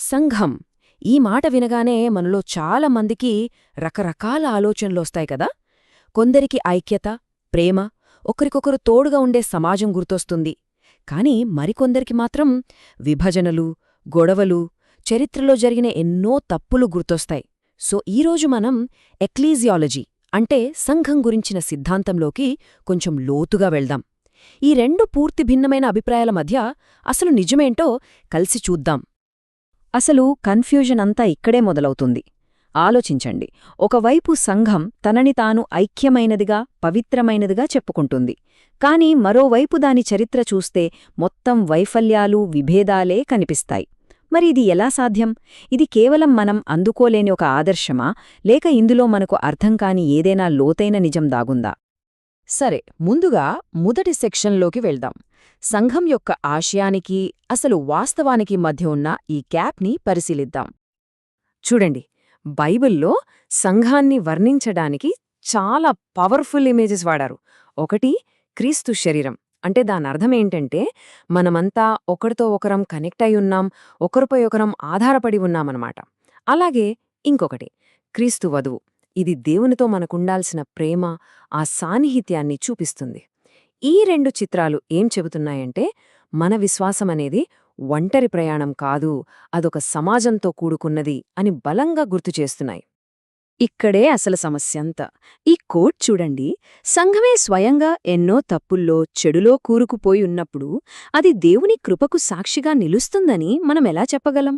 సంఘం. ఈ మాట వినగానే మనలో చాలా మందికి రకరకాల ఆలోచనలొస్తాయి కదా. కొందరికి ఐక్యత ప్రేమ ఒకరికొకరు తోడుగా ఉండే సమాజం గుర్తొస్తుంది. కాని మరికొందరికి మాత్రం విభజనలు గొడవలు చరిత్రలో జరిగిన ఎన్నో తప్పులు గుర్తొస్తాయి. సో ఈరోజు మనం ఎక్లీజియాలజీ అంటే సంఘం గురించిన సిద్ధాంతంలోకి కొంచెం లోతుగా వెళ్దాం. ఈ రెండు పూర్తి భిన్నమైన అభిప్రాయాల మధ్య అసలు నిజమేంటో కలిసి చూద్దాం. అసలు కన్ఫ్యూజన్ అంతా ఇక్కడే మొదలవుతుంది. ఆలోచించండి. ఒకవైపు సంఘం తనని తాను ఐక్యమైనదిగా పవిత్రమైనదిగా చెప్పుకుంటుంది. కాని మరోవైపు దాని చరిత్ర చూస్తే మొత్తం వైఫల్యాలు విభేదాలే కనిపిస్తాయి. మరి ఇది ఎలా సాధ్యం? ఇది కేవలం మనం అందుకోలేని ఒక ఆదర్శమా? లేక ఇందులో మనకు అర్థం కాని ఏదైనా లోతైన నిజం దాగుందా? సరే ముందుగా మొదటి సెక్షన్లోకి వెళ్దాం. సంఘం యొక్క ఆశయానికి అసలు వాస్తవానికి మధ్య ఉన్న ఈ గ్యాప్ని పరిశీలిద్దాం. చూడండి బైబిల్లో సంఘాన్ని వర్ణించడానికి చాలా పవర్ఫుల్ ఇమేజెస్ వాడారు. ఒకటి క్రీస్తు శరీరం. అంటే దాని అర్థమేంటంటే మనమంతా ఒకరితో ఒకరం కనెక్ట్ అయి ఉన్నాం ఒకరిపై ఒకరం ఆధారపడి ఉన్నామన్నమాట. అలాగే ఇంకొకటి క్రీస్తు వధువు. ఇది దేవునితో మనకుండాల్సిన ప్రేమ ఆ సాన్నిహిత్యాన్ని చూపిస్తుంది. ఈ రెండు చిత్రాలు ఏం చెబుతున్నాయంటే మన విశ్వాసమనేది ఒంటరి ప్రయాణం కాదు అదొక సమాజంతో కూడుకున్నది అని బలంగా గుర్తుచేస్తున్నాయి ఇక్కడే అసలు సమస్యంతా. ఈ కోట్ చూడండి. సంఘమే స్వయంగా ఎన్నో తప్పుల్లో చెడులో కూరుకుపోయి ఉన్నప్పుడు అది దేవుని కృపకు సాక్షిగా నిలుస్తుందని మనమెలా చెప్పగలం?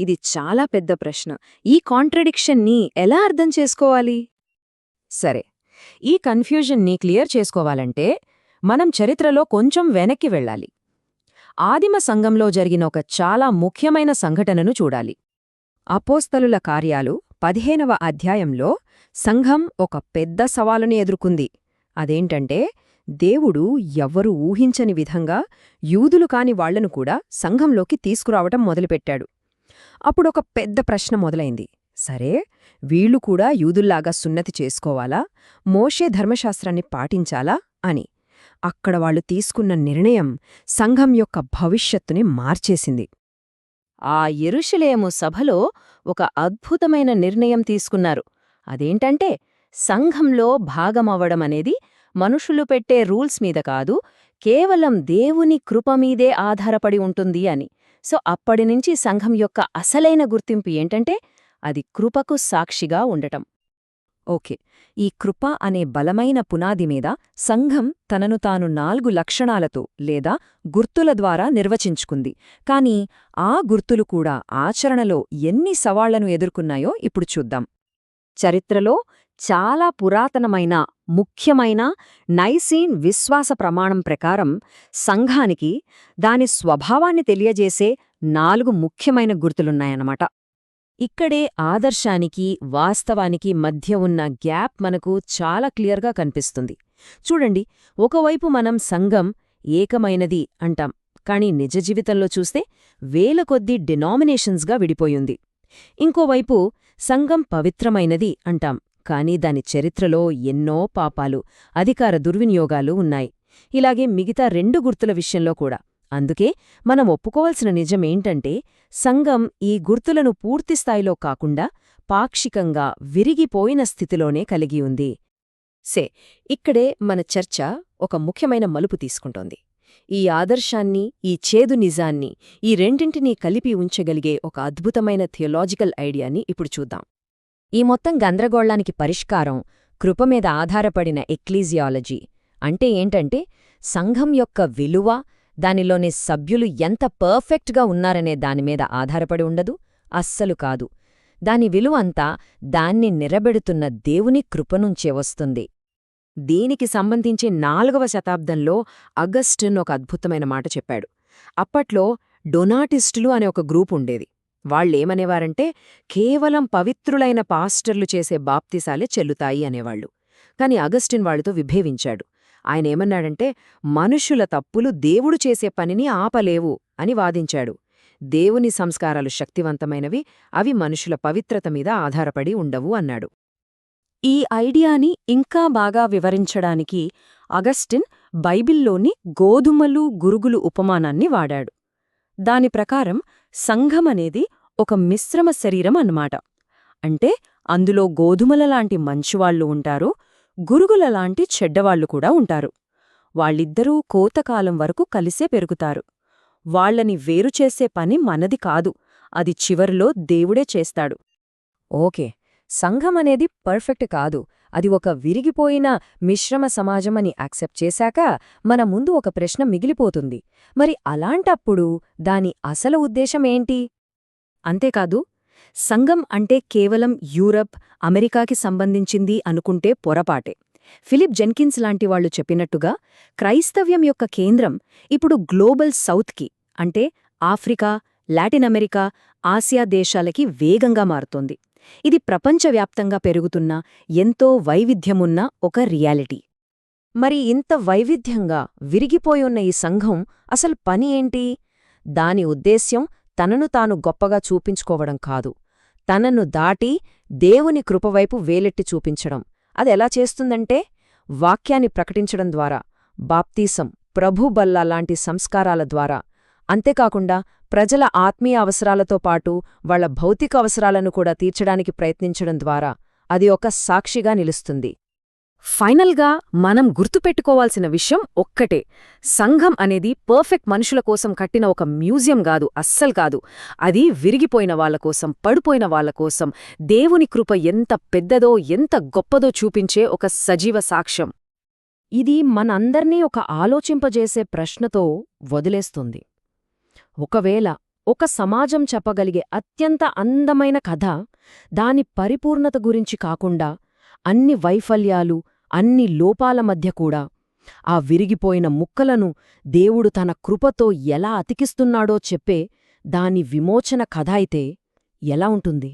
ఇది చాలా పెద్ద ప్రశ్న. ఈ కాంట్రడిక్షన్ని ఎలా అర్థం చేసుకోవాలి? సరే. ఈ కన్ఫ్యూజన్ని క్లియర్ చేసుకోవాలంటే మనం చరిత్రలో కొంచెం వెనక్కి వెళ్ళాలి. ఆదిమ సంఘంలో జరిగిన ఒక చాలా ముఖ్యమైన సంఘటనను చూడాలి. అపోస్తలుల కార్యాలు పదిహేనవ అధ్యాయంలో సంఘం ఒక పెద్ద సవాలుని ఎదుర్కొంది. అదేంటంటే దేవుడు ఎవ్వరూ ఊహించని విధంగా యూదులు కాని వాళ్ళను కూడా సంఘంలోకి తీసుకురావటం మొదలుపెట్టాడు. అప్పుడొక పెద్ద ప్రశ్న మొదలైంది. సరే వీళ్ళు కూడా యూదుల్లాగా సున్నతి చేసుకోవాలా? మోషే ధర్మశాస్త్రాన్ని పాటించాలా? అని. అక్కడ వాళ్ళు తీసుకున్న నిర్ణయం సంఘం యొక్క భవిష్యత్తుని మార్చేసింది. ఆ ఎరుషులేము సభలో ఒక అద్భుతమైన నిర్ణయం తీసుకున్నారు. అదేంటంటే సంఘంలో భాగమవ్వడమనేది మనుషులు పెట్టే రూల్స్ మీద కాదు కేవలం దేవుని కృపమీదే ఆధారపడి ఉంటుంది అని. సో అప్పటినుంచి సంఘం యొక్క అసలైన గుర్తింపు ఏంటంటే అది కృపకు సాక్షిగా ఉండటం. ఓకే. ఈ కృప అనే బలమైన పునాది మీద సంఘం తనను తాను నాలుగు లక్షణాలతో లేదా గుర్తుల ద్వారా నిర్వచించుకుంది. కాని ఆ గుర్తులు కూడా ఆచరణలో ఎన్ని సవాళ్ళను ఎదుర్కొన్నాయో ఇప్పుడు చూద్దాం. చరిత్రలో చాలా పురాతనమైన ముఖ్యమైన నైసీన్ విశ్వాస ప్రమాణం ప్రకారం సంఘానికి దాని స్వభావాన్ని తెలియజేసే నాలుగు ముఖ్యమైన గుర్తులున్నాయన్నమాట. ఇక్కడే ఆదర్శానికి వాస్తవానికి మధ్య ఉన్న గ్యాప్ మనకు చాలా క్లియర్గా కనిపిస్తుంది. చూడండి ఒకవైపు మనం సంఘం ఏకమైనది అంటాం కాని నిజ జీవితంలో చూస్తే వేల కొద్దీ డినామినేషన్స్గా విడిపోయింది. ఇంకోవైపు సంఘం పవిత్రమైనది అంటాం కాని దాని చరిత్రలో ఎన్నో పాపాలు అధికార దుర్వినియోగాలు ఉన్నాయి. ఇలాగే మిగతా రెండు గుర్తుల విషయంలో కూడా. అందుకే మనం ఒప్పుకోవలసిన నిజమేంటంటే సంఘం ఈ గుర్తులను పూర్తిస్థాయిలో కాకుండా పాక్షికంగా విరిగిపోయిన స్థితిలోనే కలిగి ఉంది. సే ఇక్కడే మన చర్చ ఒక ముఖ్యమైన మలుపు తీసుకుంటోంది. ఈ ఆదర్శాన్ని ఈ చేదు నిజాన్ని ఈ రెండింటినీ కలిపి ఉంచగలిగే ఒక అద్భుతమైన థియలాజికల్ ఐడియాని ఇప్పుడు చూద్దాం. ఈ మొత్తం గందరగోళానికి పరిష్కారం కృపమీద ఆధారపడిన ఎక్లీజియాలజీ. అంటే ఏంటంటే సంఘం యొక్క విలువ దానిలోని సభ్యులు ఎంత పర్ఫెక్ట్గా ఉన్నారనే దానిమీద ఆధారపడి ఉండదు అస్సలు కాదు. దాని విలువ అంతా దాన్ని నిరబెడుతున్న దేవుని కృపనుంచే వస్తుంది. దీనికి సంబంధించి నాలుగవ శతాబ్దంలో అగస్టిన్ ఒక అద్భుతమైన మాట చెప్పాడు. అప్పట్లో డొనాటిస్టులు అనే ఒక గ్రూప్ ఉండేది. వాళ్ళేమనేవారంటే కేవలం పవిత్రులైన పాస్టర్లు చేసే బాప్తిసాలే చెల్లుతాయి అనేవాళ్ళు కాని అగస్టిన్ వాళ్ళతో విభేవించాడు. ఆయనేమన్నాడంటే మనుషుల తప్పులు దేవుడు చేసే పనిని ఆపలేవు అని వాదించాడు. దేవుని సంస్కారాలు శక్తివంతమైనవి అవి మనుషుల పవిత్రత మీద ఆధారపడి ఉండవు అన్నాడు. ఈ ఐడియాని ఇంకా బాగా వివరించడానికి అగస్టిన్ బైబిల్లోని గోధుమలు గురుగులు ఉపమానాన్ని వాడాడు. దాని ప్రకారం సంఘమనేది ఒక మిశ్రమ శరీరం అన్నమాట. అంటే అందులో గోధుమల లాంటి మంచివాళ్ళు ఉంటారు గురుగుల లాంటి చెడ్డవాళ్ళు కూడా ఉంటారు. వాళ్ళిద్దరూ కోతకాలం వరకు కలిసే పెరుగుతారు. వాళ్ళని వేరుచేసే పని మనది కాదు అది చివరిలో దేవుడే చేస్తాడు. ఓకే సంఘం అనేది పర్ఫెక్ట్ కాదు. అది ఒక విరిగిపోయిన మిశ్రమ సమాజం అని యాక్సెప్ట్ చేశాక మన ముందు ఒక ప్రశ్న మిగిలిపోతుంది. మరి అలాంటప్పుడు దాని అసలు ఉద్దేశం ఏంటి? అంతేకాదు సంఘం అంటే కేవలం యూరప్ అమెరికాకి సంబంధించింది అనుకుంటే పొరపాటే. ఫిలిప్ జెన్కిన్స్ లాంటివాళ్ళు చెప్పినట్టుగా క్రైస్తవ్యం యొక్క కేంద్రం ఇప్పుడు గ్లోబల్ సౌత్కి అంటే ఆఫ్రికా లాటిన్ అమెరికా ఆసియా దేశాలకి వేగంగా మారుతోంది. ఇది ప్రపంచవ్యాప్తంగా పెరుగుతున్న ఎంతో వైవిధ్యమున్న ఒక రియాలిటీ. మరి ఇంత వైవిధ్యంగా విరిగిపోయున్న ఈ సంఘం అసలు పని ఏంటి? దాని ఉద్దేశ్యం తనను తాను గొప్పగా చూపించుకోవడం కాదు. తనను దాటి దేవుని కృపవైపు వేలెట్టి చూపించడం. అదెలా చేస్తుందంటే వాక్యాన్ని ప్రకటించడం ద్వారా బాప్తీసం ప్రభుబల్లా లాంటి సంస్కారాల ద్వారా అంతేకాకుండా ప్రజల ఆత్మీయ అవసరాలతో పాటు వాళ్ళ భౌతిక అవసరాలను కూడా తీర్చడానికి ప్రయత్నించడం ద్వారా అది ఒక సాక్షిగా నిలుస్తుంది. ఫైనల్గా మనం గుర్తుపెట్టుకోవాల్సిన విషయం ఒక్కటే. సంఘం అనేది పర్ఫెక్ట్ మనుషుల కోసం కట్టిన ఒక మ్యూజియం కాదు అస్సలు కాదు. అది విరిగిపోయిన వాళ్ళ కోసం పడిపోయిన వాళ్ళ కోసం దేవుని కృప ఎంత పెద్దదో ఎంత గొప్పదో చూపించే ఒక సజీవ సాక్ష్యం. ఇది మనందర్నీ ఒక ఆలోచింపజేసే ప్రశ్నతో వదిలేస్తుంది. ఒకవేళ ఒక సమాజం చెప్పగలిగే అత్యంత అందమైన కథ దాని పరిపూర్ణత గురించి కాకుండా అన్ని వైఫల్యాలు అన్ని లోపాల మధ్య కూడా ఆ విరిగిపోయిన ముక్కలను దేవుడు తన కృపతో ఎలా అతికిస్తున్నాడో చెప్పే దాని విమోచన కథ అయితే ఎలా ఉంటుంది?